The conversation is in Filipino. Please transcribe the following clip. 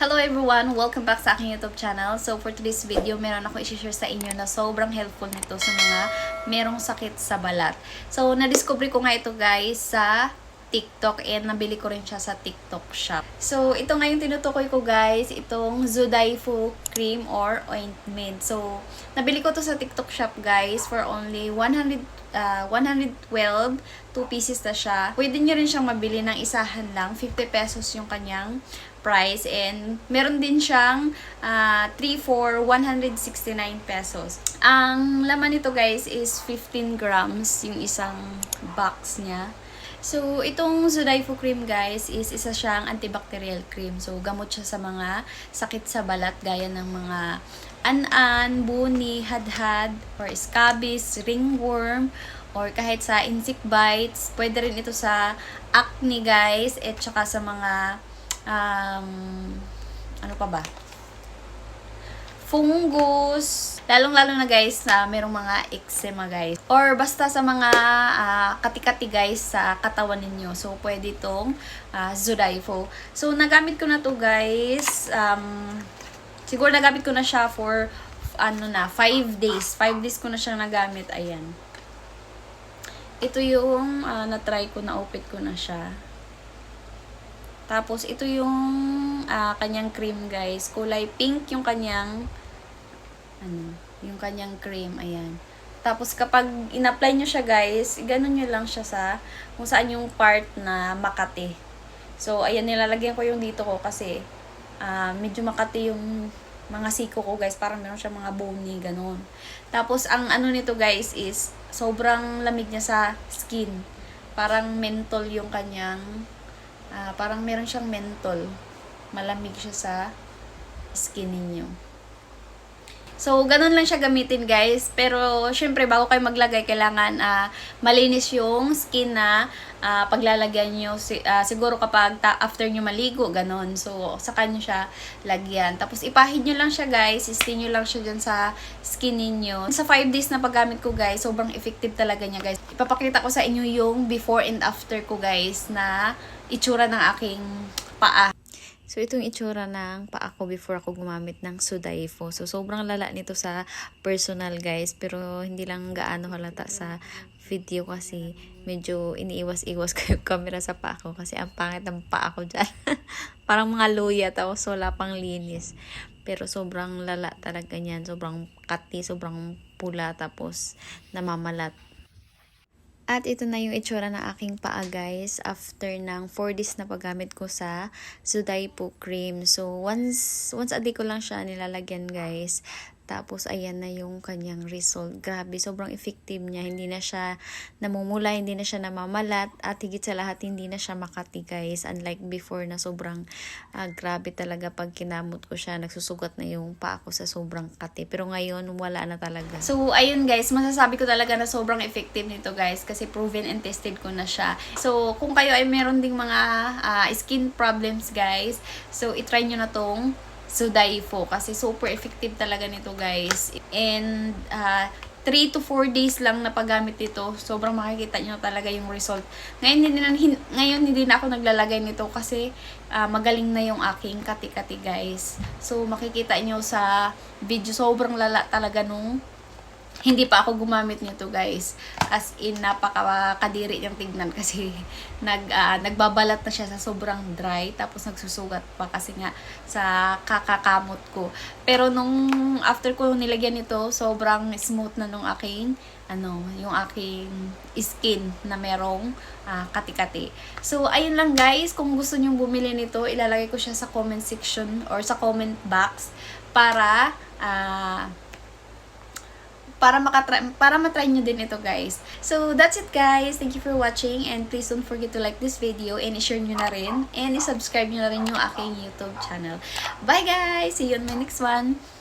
Hello everyone! Welcome back sa aking YouTube channel. So for today's video, meron ako i-share sa inyo na sobrang helpful nito sa mga merong sakit sa balat. So na-discover ko nga ito guys sa TikTok and nabili ko rin siya sa TikTok shop. So ito nga yung tinutukoy ko guys, itong Zudaifu cream or ointment. So nabili ko to sa TikTok shop guys for only 100 uh, 112 2 pieces na siya. Pwede nyo rin siyang mabili ng isahan lang. 50 pesos yung kanyang price and meron din siyang uh, 3 for 169 pesos. Ang laman nito guys is 15 grams yung isang box niya. So, itong Zudaifu cream guys is isa siyang antibacterial cream. So, gamot siya sa mga sakit sa balat gaya ng mga an-an, buni, hadhad, or scabies, ringworm, or kahit sa insect bites. Pwede rin ito sa acne guys, at saka sa mga um, ano pa ba? fungus, lalong-lalo na guys na merong mga eczema guys. Or basta sa mga ah, kati-kati guys sa katawan ninyo. So, pwede itong uh, Zudaifu. So, nagamit ko na to guys. Um, siguro nagamit ko na siya for ano na, 5 days. 5 days ko na siyang nagamit. Ayan. Ito yung ah, na-try ko, na-open ko na siya. Tapos, ito yung ah, kanyang cream, guys. Kulay pink yung kanyang, ano, yung kanyang cream. Ayan. Tapos, kapag in-apply nyo siya, guys, ganun nyo lang siya sa kung saan yung part na makati. So, ayan, nilalagyan ko yung dito ko kasi ah, medyo makati yung mga siko ko, guys. Parang meron siya mga bony, ganun. Tapos, ang ano nito, guys, is sobrang lamig niya sa skin. Parang mentol yung kanyang Ah, parang meron siyang mentol. Malamig siya sa skin ninyo. So, ganun lang siya gamitin, guys. Pero, syempre, bago kayo maglagay, kailangan ah, malinis yung skin na ah, paglalagyan nyo. Si- ah, siguro kapag ta- after nyo maligo, ganun. So, saka nyo siya lagyan. Tapos, ipahid nyo lang siya, guys. Istin nyo lang siya dyan sa skin ninyo. Sa 5 days na paggamit ko, guys, sobrang effective talaga niya, guys. Ipapakita ko sa inyo yung before and after ko, guys, na itsura ng aking paa. So, itong itsura ng paa ko before ako gumamit ng Sudaifu. So, sobrang lala nito sa personal, guys. Pero, hindi lang gaano halata sa video kasi medyo iniiwas-iwas ko yung camera sa paa ko kasi ang pangit ng paa ko dyan. Parang mga luya tapos wala pang linis. Pero sobrang lala talaga niyan. Sobrang kati, sobrang pula tapos namamalat. At ito na yung itsura ng aking paa guys after ng 4 days na paggamit ko sa Sudaipu cream. So once once a day ko lang siya nilalagyan guys. Tapos ayan na yung kanyang result. Grabe, sobrang effective niya. Hindi na siya namumula, hindi na siya namamalat at higit sa lahat hindi na siya makati guys. Unlike before na sobrang ah, grabe talaga pag kinamot ko siya. Nagsusugat na yung paa ko sa sobrang kati. Pero ngayon wala na talaga. So ayun guys, masasabi ko talaga na sobrang effective nito guys kasi proven and tested ko na siya. So kung kayo ay meron ding mga ah, skin problems guys, so itry nyo na tong Sudaifu kasi super effective talaga nito guys. And uh, 3 to 4 days lang na paggamit ito, sobrang makikita nyo talaga yung result. Ngayon hindi na, hin- ngayon hindi na ako naglalagay nito kasi ah, magaling na yung aking kati-kati guys. So makikita nyo sa video sobrang lala talaga nung hindi pa ako gumamit nito guys. As in, napakakadiri niyang tignan kasi nag, ah, nagbabalat na siya sa sobrang dry. Tapos nagsusugat pa kasi nga sa kakakamot ko. Pero nung after ko nilagyan nito, sobrang smooth na nung aking ano, yung aking skin na merong ah, kati-kati. So, ayun lang guys. Kung gusto nyong bumili nito, ilalagay ko siya sa comment section or sa comment box para ah para makatry, para matry nyo din ito guys. So, that's it guys. Thank you for watching and please don't forget to like this video and i-share nyo na rin and i-subscribe nyo na rin yung aking YouTube channel. Bye guys! See you on my next one!